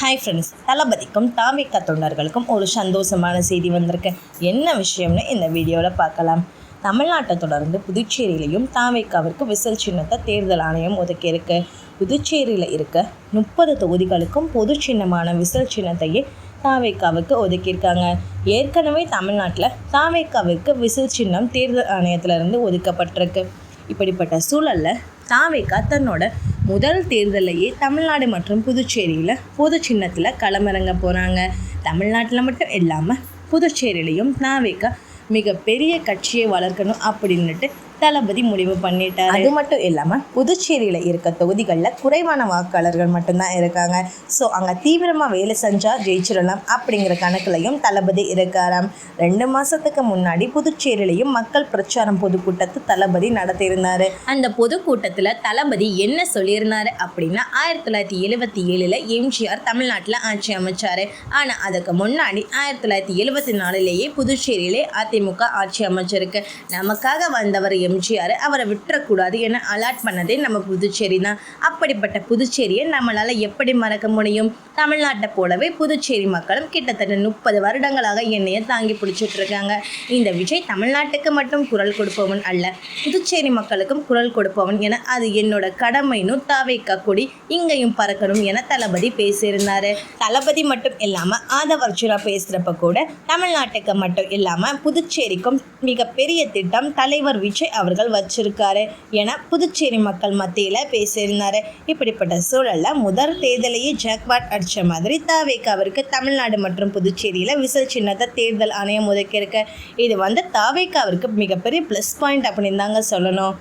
Hi friends தளபதிக்கும் தாமிக்க தொண்டர்களுக்கும் ஒரு சந்தோஷமான செய்தி வந்திருக்கு. என்ன விஷயம்னு இந்த வீடியோவில் பார்க்கலாம். தமிழ்நாட்டை தொடர்ந்து புதுச்சேரியிலையும் தாவேக்காவிற்கு விசில் சின்னத்தை தேர்தல் ஆணையம் ஒதுக்கியிருக்கு. புதுச்சேரியில் இருக்க முப்பது தொகுதிகளுக்கும் பொது சின்னமான விசில் சின்னத்தையே தாவேக்காவுக்கு ஒதுக்கியிருக்காங்க. ஏற்கனவே தமிழ்நாட்டில் தாவேக்காவிற்கு விசில் சின்னம் தேர்தல் ஆணையத்திலிருந்து ஒதுக்கப்பட்டிருக்கு. இப்படிப்பட்ட சூழலில் தாவேக்கா தன்னோட முதல் தேர்தலையே தமிழ்நாடு மற்றும் புதுச்சேரியில் பொது சின்னத்தில் களமிறங்க போகிறாங்க தமிழ்நாட்டில் மட்டும் இல்லாமல் புதுச்சேரியிலையும் தாவேக்கா மிகப்பெரிய கட்சியை வளர்க்கணும் அப்படின்னுட்டு தளபதி முடிவு பண்ணிட்டார். அது மட்டும் இல்லாமல் புதுச்சேரியில் இருக்க தொகுதிகளில் குறைவான வாக்காளர்கள் மட்டும்தான் இருக்காங்க. ஸோ அங்கே தீவிரமாக வேலை செஞ்சால் ஜெயிச்சிடலாம் அப்படிங்கிற கணக்குலையும் தளபதி இருக்காராம். ரெண்டு மாதத்துக்கு முன்னாடி புதுச்சேரியிலையும் மக்கள் பிரச்சாரம் பொதுக்கூட்டத்தை தளபதி நடத்தியிருந்தார். அந்த பொதுக்கூட்டத்தில் தளபதி என்ன சொல்லியிருந்தாரு அப்படின்னா ஆயிரத்தி தொள்ளாயிரத்தி எழுபத்தி ஏழில் எம்ஜிஆர் தமிழ்நாட்டில் ஆட்சி அமைச்சார். ஆனால் அதுக்கு முன்னாடி ஆயிரத்தி தொள்ளாயிரத்தி எழுபத்தி நாலுலேயே புதுச்சேரியிலே அதிமுக ஆட்சி அமைச்சிருக்கு. நமக்காக வந்தவர் எம்ஜிஆர் அவரை விட்டுறக்கூடாது என அலாட் பண்ணதே நம்ம புதுச்சேரி தான். அப்படிப்பட்ட புதுச்சேரியை நம்மளால் எப்படி மறக்க முடியும்? தமிழ்நாட்டை போலவே புதுச்சேரி மக்களும் கிட்டத்தட்ட முப்பது வருடங்களாக என்னையை தாங்கி பிடிச்சிட்டு இருக்காங்க இந்த விஜய் தமிழ்நாட்டுக்கு மட்டும் குரல் கொடுப்பவன் அல்ல புதுச்சேரி மக்களுக்கும் குரல் கொடுப்பவன் என அது என்னோட கடமைன்னு தாவேக்கா கொடி இங்கேயும் பறக்கணும் என தளபதி பேசியிருந்தார். தளபதி மட்டும் இல்லாமல் ஆதவர்ஜுனா பேசுகிறப்ப கூட தமிழ்நாட்டுக்கு மட்டும் இல்லாமல் புதுச்சேரிக்கும் மிகப்பெரிய திட்டம் தலைவர் விஜய் அவர்கள் வச்சிருக்காரு என புதுச்சேரி மக்கள் மத்தியில் பேசியிருந்தாரு. இப்படிப்பட்ட சூழலில் முதல் தேர்தலையே ஜாக்பாட் அடித்த மாதிரி தாவேக்காவிற்கு தமிழ்நாடு மற்றும் புதுச்சேரியில் விசில் சின்னத்தை தேர்தல் ஆணையம் ஒதுக்கியிருக்கு. இது வந்து தாவேக்காவிற்கு மிகப்பெரிய ப்ளஸ் பாயிண்ட் அப்படின்னு தாங்க சொல்லணும்.